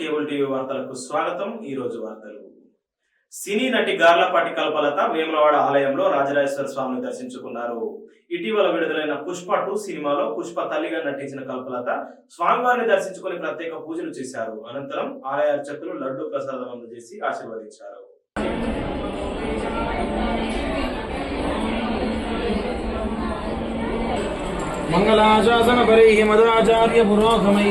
Cable TV వార్తలకు స్వాగతం. ఈ రోజు వార్తలు. సినీ నటి గార్లపాటి కల్పలత వేములవాడ ఆలయంలో రాజరాజేశ్వర స్వామిని దర్శించుకున్నారు. ఇటీవల విడుదలైన పుష్ప టూ సినిమాలో పుష్ప తల్లిగా నటించిన కల్పలత స్వామివారిని దర్శించుకుని ప్రత్యేక పూజలు చేశారు. అనంతరం ఆలయ అర్చకులు లడ్డు ప్రసాదం అందజేసి ఆశీర్వదించారు. మంగళాచాసన పరై మధురాచార్య పురోగమై.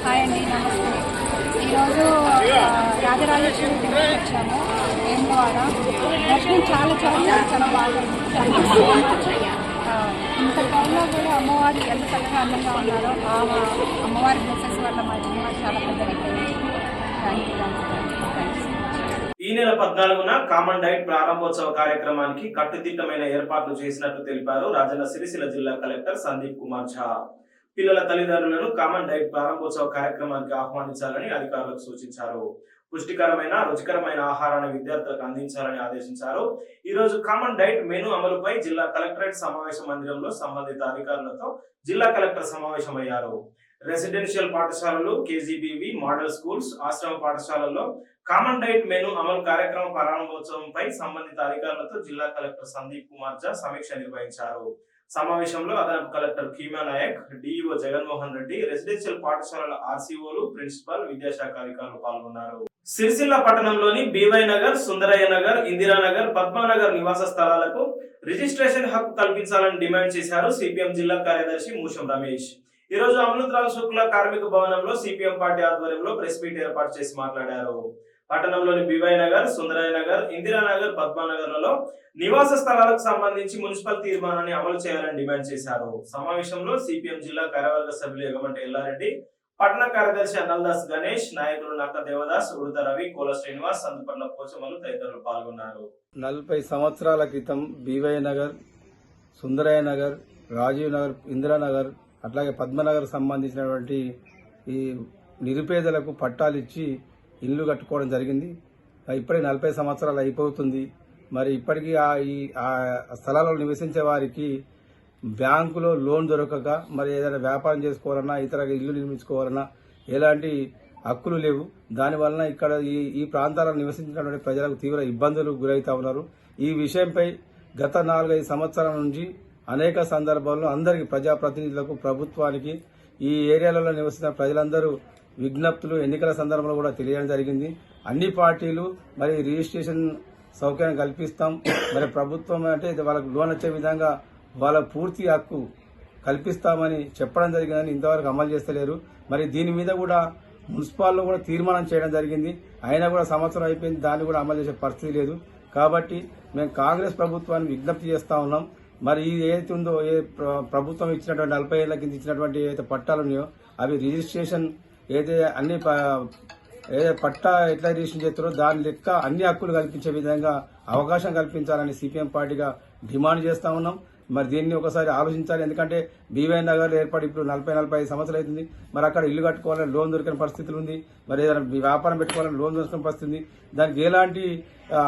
హాయ్ అండి నమస్తే. ఈరోజు రాజరాజేశ్వరి గుడికి వచ్చాము. ఏం ద్వారా దర్శనం చాలా చాలా చాలా చాలా బాగా ఇంత టైంలో కూడా అమ్మవారు ఎంత చక్కగా అందంగా ఉన్నారో ఆ అమ్మవారి బ్లెసెస్ వల్ల మా జీవనం చాలా పెద్దదైపోయింది ఈ నెల పద్నాలుగున కామన్ డైట్ ప్రారంభోత్సవ కార్యక్రమానికి కట్టుదిట్టమైన ఏర్పాట్లు చేసినట్లు తెలిపారు రాజన్న సిరిసిల్ల జిల్లా కలెక్టర్ సందీప్ కుమార్ ఝా. పిల్లల తల్లిదండ్రులను కామన్ డైట్ ప్రారంభోత్సవ కార్యక్రమానికి ఆహ్వానించాలని అధికారులకు సూచించారు. పుష్టికరమైన రుచికరమైన ఆహారాన్ని విద్యార్థులకు అందించాలని ఆదేశించారు. ఈ రోజు కామన్ డైట్ మెను అమలుపై జిల్లా కలెక్టరేట్ సమావేశ మందిరంలో సంబంధిత అధికారులతో జిల్లా కలెక్టర్ సమావేశమయ్యారు. రెసిడెన్షియల్ పాఠశాలలు కేజీబీవి మోడల్ స్కూల్స్ ఆశ్రమ పాఠశాలల్లో కామన్ డైట్ మెను అమలు కార్యక్రమ ప్రారంభోత్సవంపై సంబంధిత అధికారులతో జిల్లా కలెక్టర్ సందీప్ కుమార్ జా సమీక్ష నిర్వహించారు. సమావేశంలో అదనపు collector keema Naik DEO Jaganmohan Reddy residential పాఠశాలల ఆర్సీఓలు ప్రిన్సిపల్ విద్యాశాఖ అధికారులు పాల్గొన్నారు. సిరిసిల్ల పట్టణంలోని బీవై నగర్ సుందరయ్య నగర్ ఇందిరానగర్ పద్మానగర్ నివాస స్థలాలకు రిజిస్ట్రేషన్ హక్కు కల్పించాలని డిమాండ్ చేశారు సిపిఎం జిల్లా కార్యదర్శి మూషం రమేష్. ఈ రోజు అమృతరావు శుక్ల కార్మిక భవనంలో సిపిఎం పార్టీ ఆధ్వర్యంలో ప్రెస్ మీట్ ఏర్పాటు చేసి మాట్లాడారు. పట్టణంలోని బివై నగర్ సుందరయ్య నగర్ ఇందిరానగర్ పద్మానగర్లలో నివాస స్థలాలకు సంబంధించి మున్సిపల్ తీర్మానాన్ని అమలు చేయాలని డిమాండ్ చేశారు. సమావేశంలో సిపిఎం జిల్లా కార్యవర్గ సభ్యులు ఎగమంటి ఎల్లారెడ్డి పట్టణ కార్యదర్శి అన్నల్దాస్ గణేష్ నాయకులు నక్క దేవదాస్ ఉడత రవి కోల శ్రీనివాస్ సందుపట్ల పోచమలు తదితరులు పాల్గొన్నారు. నలభై సంవత్సరాల క్రితం బీవై నగర్ సుందరయ్య నగర్ రాజీవ్ నగర్ ఇందిరానగర్ అట్లాగే పద్మనగర్ సంబంధించినటువంటి ఈ నిరుపేదలకు పట్టాలు ఇచ్చి ఇల్లు కట్టుకోవడం జరిగింది. ఇప్పుడే నలభై సంవత్సరాలు అయిపోతుంది. మరి ఇప్పటికీ ఆ ఈ ఆ స్థలాల్లో నివసించే వారికి బ్యాంకులో లోన్ దొరకక మరి ఏదైనా వ్యాపారం చేసుకోవాలన్నా ఇతర ఇల్లు నిర్మించుకోవాలన్నా ఎలాంటి హక్కులు లేవు. దానివలన ఇక్కడ ఈ ఈ ప్రాంతాల్లో నివసించినటువంటి ప్రజలకు తీవ్ర ఇబ్బందులు గురవుతా ఉన్నారు. ఈ విషయంపై గత నాలుగైదు సంవత్సరాల నుంచి అనేక సందర్భాల్లో అందరికి ప్రజాప్రతినిధులకు ప్రభుత్వానికి ఈ ఏరియాలలో నివసిస్తున్న ప్రజలందరూ విజ్ఞప్తులు ఎన్నికల సందర్భంలో కూడా తెలియడం జరిగింది. అన్ని పార్టీలు మరి రిజిస్ట్రేషన్ సౌకర్యం కల్పిస్తాం. మరి ప్రభుత్వం అంటే ఇది వాళ్ళకు లోన్ వచ్చే విధంగా వాళ్ళ పూర్తి హక్కు కల్పిస్తామని చెప్పడం జరిగిందని ఇంతవరకు అమలు చేస్తలేరు. మరి దీని మీద కూడా మున్సిపాల్లో కూడా తీర్మానం చేయడం జరిగింది. అయినా కూడా సంవత్సరం అయిపోయింది. దాన్ని కూడా అమలు చేసే పరిస్థితి లేదు. కాబట్టి మేము కాంగ్రెస్ ప్రభుత్వాన్ని విజ్ఞప్తి చేస్తా ఉన్నాం. మరి ఇది ఏదైతే ఉందో ఏ ప్రభుత్వం ఇచ్చినటువంటి నలభై ఏళ్ళ కింద ఇచ్చినటువంటి ఏదైతే పట్టాలు ఉన్నాయో అవి రిజిస్ట్రేషన్ ఏదైతే అన్ని ప- ఏదైతే పట్టా ఎట్లా రిజిస్ట్రేషన్ చేస్తారో దాని లెక్క అన్ని హక్కులు కల్పించే విధంగా అవకాశం కల్పించాలని సిపిఎం పార్టీగా డిమాండ్ చేస్తా ఉన్నాం. మరి దీన్ని ఒకసారి ఆలోచించాలి. ఎందుకంటే బీవై నగర్ ఏర్పాటు ఇప్పుడు నలభై నలభై ఐదు సంవత్సరాలు అవుతుంది. మరి అక్కడ ఇల్లు కట్టుకోవాలని లోన్ దొరికిన పరిస్థితులు ఉంది. మరి ఏదైనా వ్యాపారం పెట్టుకోవాలని లోన్ దొరికిన పరిస్థితి ఉంది. దానికి ఎలాంటి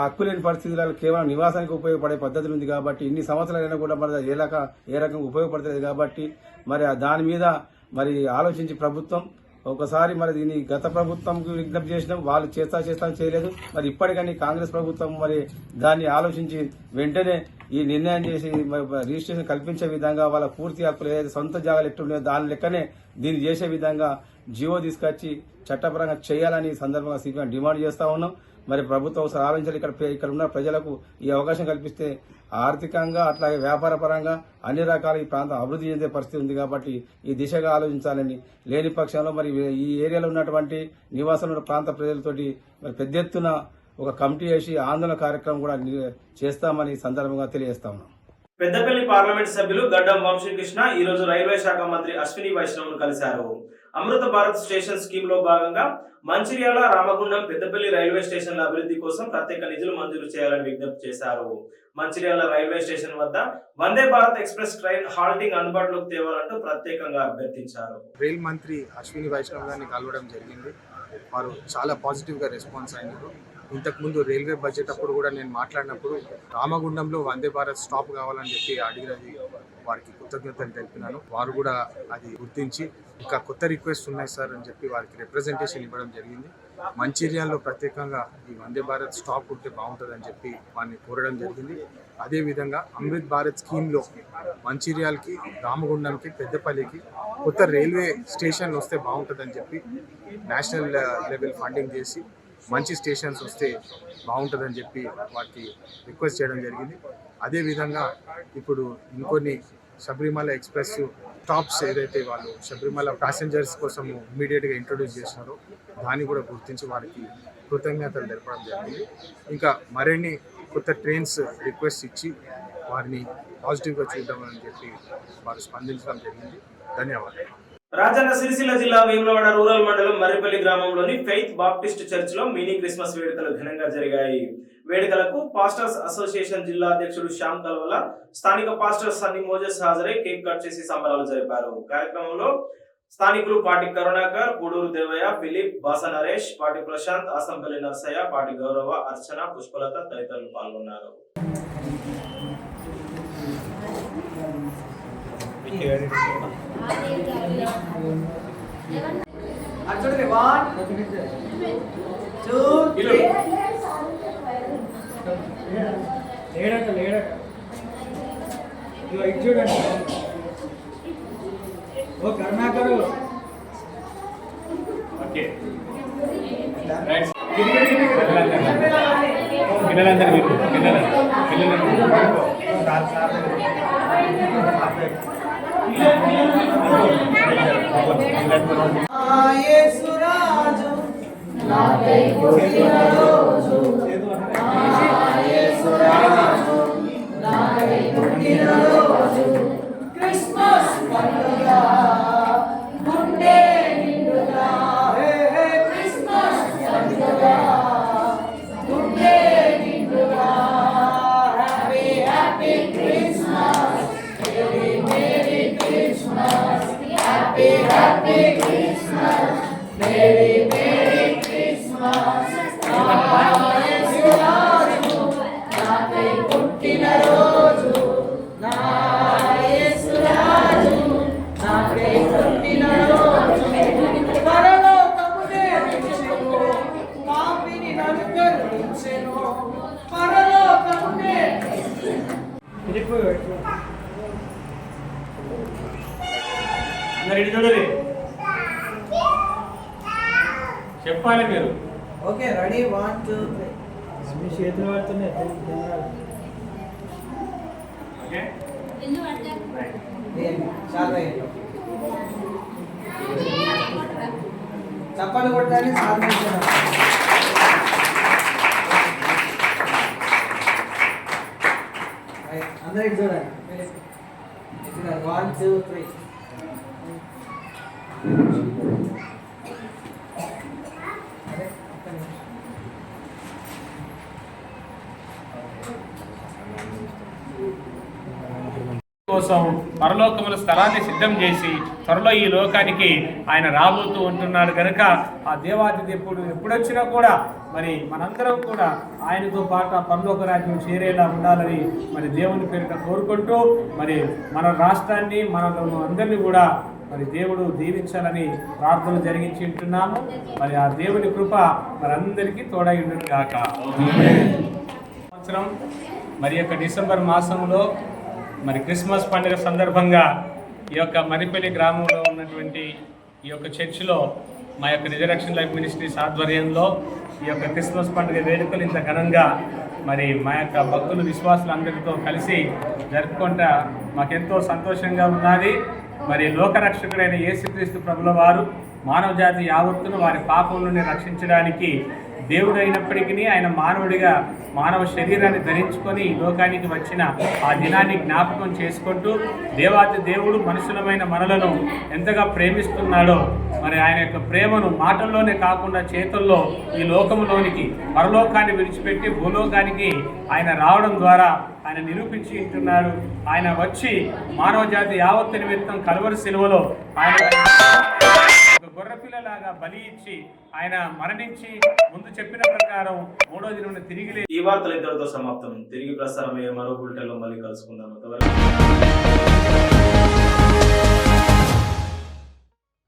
హక్కు లేని పరిస్థితులలో కేవలం నివాసానికి ఉపయోగపడే పద్ధతులు ఉంది కాబట్టి ఇన్ని సంవత్సరాలైనా కూడా మరి ఏ రకం ఏ రకంగా ఉపయోగపడుతుంది కాబట్టి మరి దాని మీద మరి ఆలోచించి ప్రభుత్వం ఒకసారి మరి దీన్ని గత ప్రభుత్వంకి విజ్ఞప్తి చేసినాం వాళ్ళు చేస్తా చేస్తా చేయలేదు. మరి ఇప్పటికని కాంగ్రెస్ ప్రభుత్వం మరి దాన్ని ఆలోచించి వెంటనే ఈ నిర్ణయం చేసి మరి రిజిస్ట్రేషన్ కల్పించే విధంగా వాళ్ళ పూర్తి హక్కులు ఏదైతే సొంత జాగాలు ఎట్లున్నాయో దాని లెక్కనే దీన్ని చేసే విధంగా జియో తీసుకొచ్చి చట్టపరంగా చేయాలని సందర్భంగా సీపీఎం డిమాండ్ చేస్తా ఉన్నాం. మరి ప్రభుత్వం ఒకసారి ఆలోచించాలి. ఇక్కడ ఇక్కడ ఉన్న ప్రజలకు ఈ అవకాశం కల్పిస్తే ఆర్థికంగా అట్లాగే వ్యాపార పరంగా అన్ని రకాల ఈ ప్రాంతం అభివృద్ధి చెందే పరిస్థితి ఉంది కాబట్టి ఈ దిశగా ఆలోచించాలని లేని పక్షంలో మరి ఈ ఏరియాలో ఉన్నటువంటి నివాసం ప్రాంత ప్రజలతోటి మరి పెద్ద ఎత్తున ఒక కమిటీ వేసి ఆందోళన కార్యక్రమం కూడా చేస్తామని సందర్భంగా తెలియజేస్తా ఉన్నాం. పెద్దపల్లి పార్లమెంట్ సభ్యులు గడ్డం వంశీకృష్ణ ఈ రోజు రైల్వే శాఖ మంత్రి అశ్విని వైష్ణవ్ను కలిశారు. అమృత భారత్ స్టేషన్ స్కీమ్లో భాగంగా మంచిర్యాల రామగుండం పెద్దపల్లి రైల్వే స్టేషన్ల అభివృద్ధి కోసం ప్రత్యేక నిధులు మంజూరు చేయాలని విజ్ఞప్తి చేశారు. మంచిర్యాల రైల్వే స్టేషన్ వద్ద Vande Bharat express train halting అందుబాటులోకి తేవాలంటూ ప్రత్యేకంగా అభ్యర్థించారు. రైల్ మంత్రి అశ్విని వైష్ణవ్ గారిని కలవడం జరిగింది. వారు చాలా పాజిటివ్గా రెస్పాన్స్ అయినారు. ఇంతకుముందు రైల్వే బడ్జెట్ అప్పుడు కూడా నేను మాట్లాడినప్పుడు రామగుండంలో వందే భారత్ స్టాప్ కావాలని చెప్పి అడిగినది వారికి కృతజ్ఞతలు తెలిపినాను వారు కూడా అది గుర్తించి ఇంకా కొత్త రిక్వెస్ట్ ఉన్నాయి సార్ అని చెప్పి వారికి రిప్రజెంటేషన్ ఇవ్వడం జరిగింది. మంచిర్యాల్లో ప్రత్యేకంగా ఈ వందే భారత్ స్టాప్ ఉంటే బాగుంటుందని చెప్పి వారిని కోరడం జరిగింది. అదేవిధంగా అమృత్ భారత్ స్కీమ్లో మంచిర్యాలకి రామగుండంకి పెద్దపల్లికి కొత్త రైల్వే స్టేషన్ వస్తే బాగుంటుందని చెప్పి నేషనల్ లెవెల్ ఫండింగ్ చేసి మంచి స్టేషన్స్ వస్తే బాగుంటుందని చెప్పి వారికి రిక్వెస్ట్ చేయడం జరిగింది. అదేవిధంగా ఇప్పుడు ఇంకొన్ని శబరిమల ఎక్స్ప్రెస్ స్టాప్స్ ఏదైతే వాళ్ళు శబరిమల ప్యాసింజర్స్ కోసం ఇమీడియట్గా ఇంట్రొడ్యూస్ చేసినారో దాన్ని కూడా గుర్తించి వారికి కృతజ్ఞతలు తెలపడం జరిగింది. ఇంకా మరిన్ని కొత్త ట్రైన్స్ రిక్వెస్ట్ ఇచ్చి వారిని పాజిటివ్గా చూద్దామని చెప్పి వారు స్పందించడం జరిగింది. ధన్యవాదాలు. రాజన్న సిరిసిల్ల జిల్లా వేములవాడ రూరల్ మండలం మర్రిపల్లి గ్రామంలోని ఫెయిత్ బాప్టిస్ట్ చర్చ్లో మినీ క్రిస్మస్ వేడుకలు ఘనంగా జరిగాయి. వేడుకలకు పాస్టర్స్ అసోసియేషన్ జిల్లా అధ్యక్షుడు శ్యామ్ కల్వల స్థానిక పాస్టర్ సన్నీ మోజెస్ హాజరై కేక్ కట్ చేసి సంబరాలు జరిపారు. కార్యక్రమంలో స్థానికులు పాటి కరుణాకర్ పూడూరు దేవయ్య ఫిలిప్ బాస నరేష్ పాటి ప్రశాంత్ అసంపల్లి నర్సయ్య పాటి గౌరవ అర్చన పుష్పలత తదితరులు పాల్గొన్నారు. అర్జున్ వన్ టూ త్రీ లేడట లేడట. ఇగో ఇది చూడండి. ఓ కరుణాకరు. ఓకే. పిల్లలందరూ మీకు పిల్లలు పిల్లలందరూ యేసురాజు చెప్పాలి మీరు. Okay ready one two three మీ చేతులు పడుతున్నాయి. ఓకే చాలా చప్పలు కొట్టాలి సాధించడం అందరికి చూడండి. వన్ టూ త్రీ కోసం పరలోకముల స్థలాన్ని సిద్ధం చేసి త్వరలో ఈ లోకానికి ఆయన రాబోతూ ఉంటున్నాడు కనుక ఆ దేవాది దేవుడు ఎప్పుడొచ్చినా కూడా మరి మనందరం కూడా ఆయనతో పాటు ఆ పరలోక రాజ్యం చేరేలా ఉండాలని మరి దేవుని పేరిట కోరుకుంటూ మరి మన రాష్ట్రాన్ని మన అందరినీ కూడా మరి దేవుడు దీవించాలని ప్రార్థన జరిగించి ఉంటున్నాము. మరి ఆ దేవుని కృప మరి అందరికీ తోడై ఉండును గాక. సంవత్సరం మరి యొక్క డిసెంబర్ మాసంలో మరి క్రిస్మస్ పండుగ సందర్భంగా ఈ యొక్క మరిపల్లి గ్రామంలో ఉన్నటువంటి ఈ యొక్క చర్చిలో మా యొక్క రిజరక్షన్ లైఫ్ మినిస్ట్రీస్ ఆధ్వర్యంలో ఈ యొక్క క్రిస్మస్ పండుగ వేడుకలు ఇంత ఘనంగా మరి మా యొక్క భక్తులు విశ్వాసులందరితో కలిసి జరుపుకుంటా మాకెంతో సంతోషంగా ఉన్నది. మరి లోకరక్షకుడైన యేసుక్రీస్తు ప్రభుల వారు మానవ జాతి యావత్తును వారి పాపం నుండి రక్షించడానికి దేవుడు అయినప్పటికీ ఆయన మానవుడిగా మానవ శరీరాన్ని ధరించుకొని ఈ లోకానికి వచ్చిన ఆ దినాన్ని జ్ఞాపకం చేసుకుంటూ దేవాతి దేవుడు మనుషులమైన మనలను ఎంతగా ప్రేమిస్తున్నాడో మరి ఆయన యొక్క ప్రేమను మాటల్లోనే కాకుండా చేతుల్లో ఈ లోకంలోనికి పరలోకాన్ని విడిచిపెట్టి భూలోకానికి ఆయన రావడం ద్వారా ఆయన నిరూపించి ఉంటున్నాడు. ఆయన వచ్చి మానవ జాతి యావత్తు నిమిత్తం కలువరి సెలవులో ఆయన గొర్రెపిల్లలాగా బలి ఇచ్చి ఆయన మరణించి ముందు చెప్పిన ప్రకారం మూడో దినం తిరిగి ఈ వార్తలు ఇద్దరితో సమాప్తం. తిరిగి ప్రసారం మరో బులెటిన్లో మళ్ళీ కలుసుకుందాం. అంతవరకు